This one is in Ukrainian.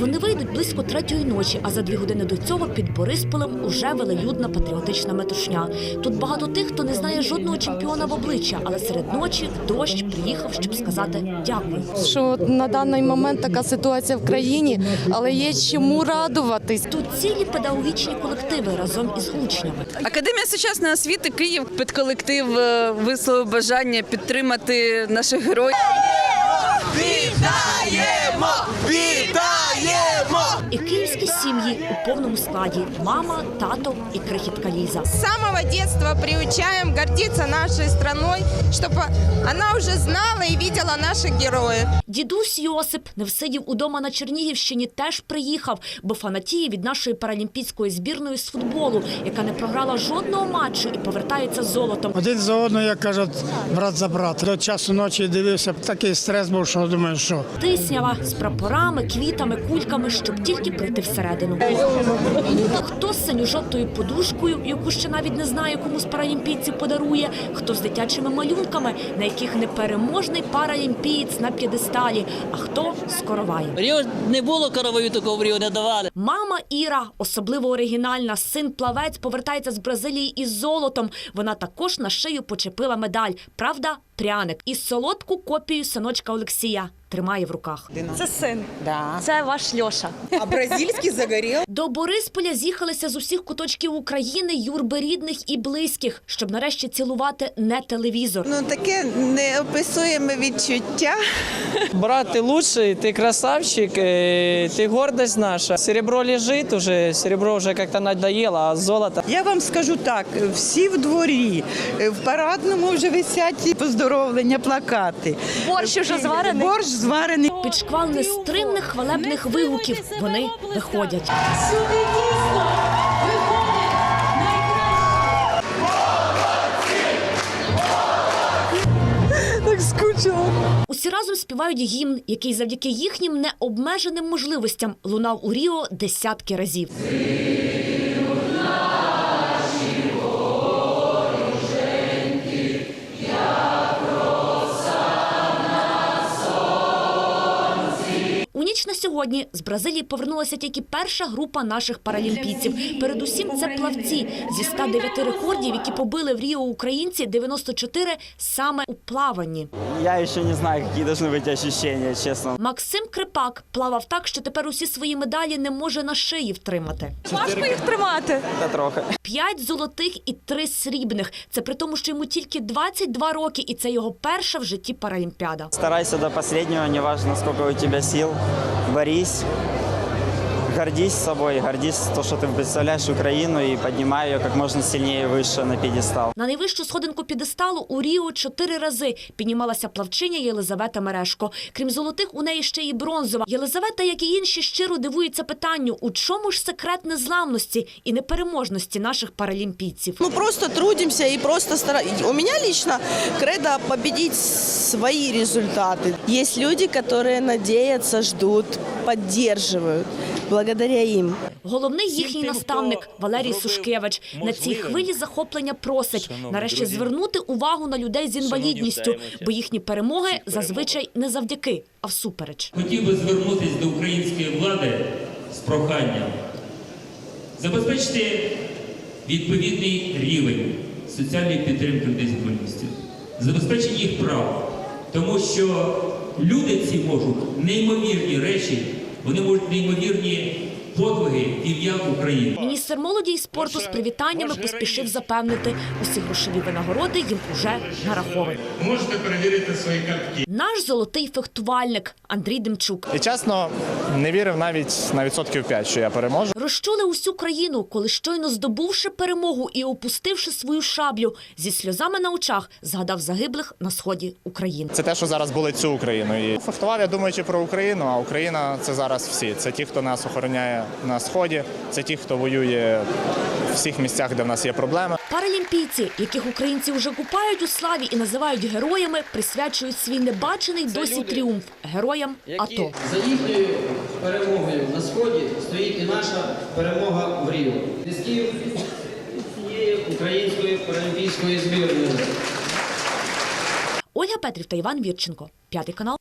Вони вийдуть близько третьої ночі, а за дві години до цього під Борисполем уже велелюдна патріотична метушня. Тут багато тих, хто не знає жодного чемпіона в обличчя, але серед ночі дощ приїхав, щоб сказати дякую. що на даний момент така ситуація в країні, але є чому радуватись. Тут цілі педагогічні колективи разом із учнями. Академія сучасної освіти Київ педколектив е, висловив бажання підтримати наших героїв. Yeah. Повному складі: мама, тато і крихітка Ліза. С самого детства приучаем гордиться нашей страной, чтобы она уже знала и видела наших героев. Дідусь Йосип не всидів удома на Чернігівщині, теж приїхав, бо фанатіє від нашої паралімпійської збірної з футболу, яка не програла жодного матчу і повертається з золотом. Один за одного, як кажуть, брат за брат. До часу ночі дивився, такий стрес був, що думаю, що. Тиснява з прапорами, квітами, кульками, щоб тільки прийти всередину. Хто з синьо-жовтою подушкою, яку ще навіть не знає, кому з паралімпійців подарує, хто з дитячими малюнками, на яких непереможний паралімпієць на п'єдесталі, а хто з короваєм. Ріо не було коровою такого в Ріо не давали. Мама Іра, особливо оригінальна, син плавець повертається з Бразилії із золотом. Вона також на шию почепила медаль. Правда, пряник і солодку копію синочка Олексія тримає в руках. Це син. Да. Це ваш Льоша. А бразильский загорел. До Борисполя з'їхалися з усіх куточків України юрби рідних і близьких, щоб нарешті цілувати не телевізор. Ну таке неописуєме відчуття. Брат, ты лучший, ты красавчик, э, ты гордость наша. Серебро лежит уже, серебро уже как-то надоело, а золото Я вам скажу так: всі в дворі, в парадному вже висять і поздоровлення, плакати. Борщ уже зварений? Борщ зварений. Під шквал нестримних хвалебних вигуків вони виходять. Так скучила. Усі разом співають гімн, який завдяки їхнім необмеженим можливостям лунав у Ріо десятки разів. Сьогодні з Бразилії повернулася тільки перша група наших паралімпійців. Передусім, це плавці зі 109 рекордів, які побили в Ріо українці 94 саме у плаванні. Я ще не знаю, які должны бути ощущения, чесно. Максим Крипак плавав так, що тепер усі свої медалі не може на шиї втримати. Важко їх тримати. Та трохи. П'ять золотих і три срібних. Це при тому, що йому тільки 22 роки, і це його перша в житті паралімпіада. Старайся до последнего, неважно, сколько у тебя сил. Paris Гордись собой, гордись то, что ты представляешь Украину и поднимай ее как можно сильнее и выше на пьедестал. На найвищу сходинку підесталу у Ріо чотири рази піднімалася плавчиня Єлизавета Мерешко. Крім золотих, у неї ще й бронзова. Єлизавета, як і інші, щиро дивується питанню, у чому ж секрет незламності і непереможності наших паралімпійців. Ну просто трудимся и просто стараемся. У меня лично кредо победить свои результаты. Есть люди, которые надеются, ждут, поддерживают. Благодаря им. Головний їхній наставник Валерій Сушкевич на цій хвилі захоплення просить нарешті звернути увагу на людей з інвалідністю, бо їхні перемоги зазвичай не завдяки, а всупереч. Хотів би звернутися до української влади з проханням забезпечити відповідний рівень соціальної підтримки людей з інвалідністю, забезпечення їх прав, тому що люди ці можуть неймовірні речі, вони можуть неймовірні подвиги ім'я України. Міністр молоді і спорту з привітаннями поспішив запевнити, усі грошові винагороди їм уже нараховані. Можете перевірити свої картки. Наш золотий фехтувальник Андрій Демчук І чесно, не вірив навіть на відсотків 5, що я переможу. розчули усю країну, коли щойно здобувши перемогу і опустивши свою шаблю, зі сльозами на очах згадав загиблих на сході України. Це те, що зараз болить цю Україну. І фехтував я думаючи про Україну, а Україна це зараз всі. Це ті, хто нас охороняє на сході, це ті, хто воює в всіх місцях, де в нас є проблеми. Паралімпійці, яких українці вже купають у славі і називають героями, присвячують свій небачений досі тріумф героям АТО. За їхньою перемогою на сході стоїть і наша перемога в Ріо. Низький цієї української паралімпійської збірної. Ольга Петрів та Іван Вірченко. П'ятий канал.